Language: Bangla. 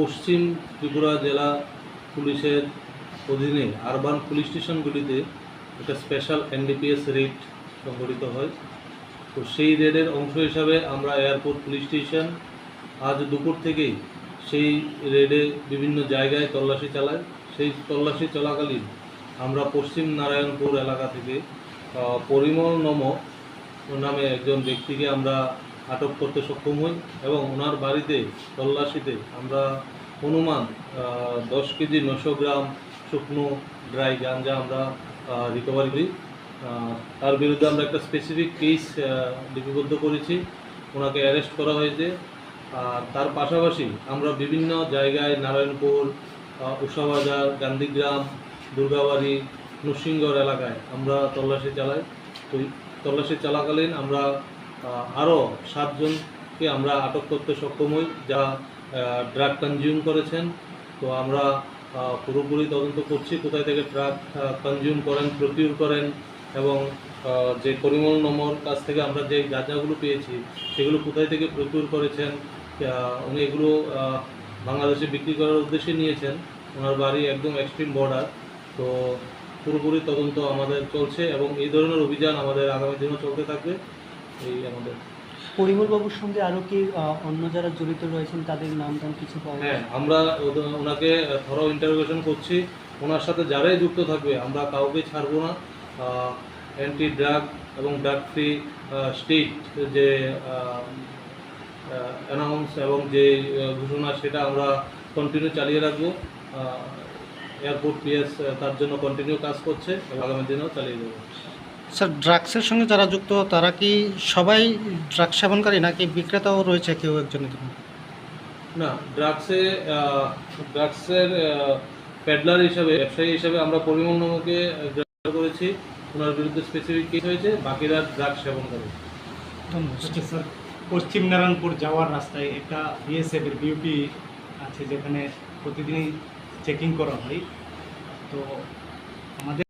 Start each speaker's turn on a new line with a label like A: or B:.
A: পশ্চিম ত্রিপুরা জেলা পুলিশের অধীনে আরবান পুলিশ স্টেশনগুলিতে একটা স্পেশাল এনডিপিএস রেড সংগঠিত হয়। তো সেই রেডের অংশ হিসাবে আমরা এয়ারপোর্ট পুলিশ স্টেশন আজ দুপুর থেকেই সেই রেডে বিভিন্ন জায়গায় তল্লাশি চালাই। সেই তল্লাশি চলাকালীন আমরা পশ্চিম নারায়ণপুর এলাকা থেকে পরিমল নম নামে একজন ব্যক্তিকে আমরা আটক করতে সক্ষম হই এবং ওনার বাড়িতে তল্লাশিতে আমরা অনুমান দশ কেজি নশো গ্রাম শুকনো ড্রাই গাঞ্জা আমরা রিকভারি করি। তার বিরুদ্ধে আমরা একটা স্পেসিফিক কেস লিপিবদ্ধ করেছি। ওনাকে অ্যারেস্ট করা হয়েছে। তার পাশাপাশি আমরা বিভিন্ন জায়গায় নারায়ণপুর উষাবাজার, গান্ধীগ্রাম, দুর্গাবাড়ি নরসিংগড় এলাকায় আমরা তল্লাশি চালাই তো তল্লাশি চলাকালীন আমরা আরও সাতজনকে আমরা আটক করতে সক্ষম হই, যা ড্রাগ কনজিউম করেছেন। তো আমরা পুরোপুরি তদন্ত করছি, কোথায় থেকে ড্রাগ কনজিউম করেন প্রকিউর করেন, এবং যে পরিমল নম্বর কাছ থেকে আমরা যে গাঁজাগুলো পেয়েছি, সেগুলো কোথায় থেকে প্রকিউর করেছেন উনি এগুলো বাংলাদেশে বিক্রি করার উদ্দেশ্যে নিয়েছেন। ওনার বাড়ি একদম এক্সট্রিম বর্ডার তো পুরোপুরি তদন্ত আমাদের চলছে, এবং এই ধরনের অভিযান আমাদের আগামী দিনেও চলতে থাকবে। এই আমাদের।
B: পরিমল বাবুর সঙ্গে আরও কি অন্য যারা জড়িত রয়েছেন, তাদের নাম টাম কিছু পাওয়া
A: হ্যাঁ আমরা ওনাকে থরো ইন্টারোগেশন করছি। ওনার সাথে যারাই যুক্ত থাকবে, আমরা কাউকে ছাড়বো না। অ্যান্টি ড্রাগ এবং ড্রাগ ফ্রি স্টেট যে অ্যানাউন্স এবং যে ঘোষণা, সেটা আমরা কন্টিনিউ চালিয়ে রাখব। এয়ারপোর্ট পিএস তার জন্য কন্টিনিউ কাজ করছে। আগামী দিনেও চালিয়ে দেবো।
C: স্যার ড্রাগসের সঙ্গে যারা যুক্ত তারা কি সবাই ড্রাগস সেবনকারী নাকি বিক্রেতাও রয়েছে কেউ একজনের
A: না ড্রাগসে ড্রাগসের প্যাডলার হিসাবে ব্যবসায়ী হিসাবে আমরা পরিমল নামকে গ্রেফতার করেছি। ওনার বিরুদ্ধে স্পেসিফিক কেস হয়েছে বাকিরা ড্রাগ সেবন করে
D: স্যার। পশ্চিম নারায়ণপুর যাওয়ার রাস্তায় একটা বিএসএফ এর বিউপি আছে যেখানে প্রতিদিনই চেকিং করা হয়। তো আমাদের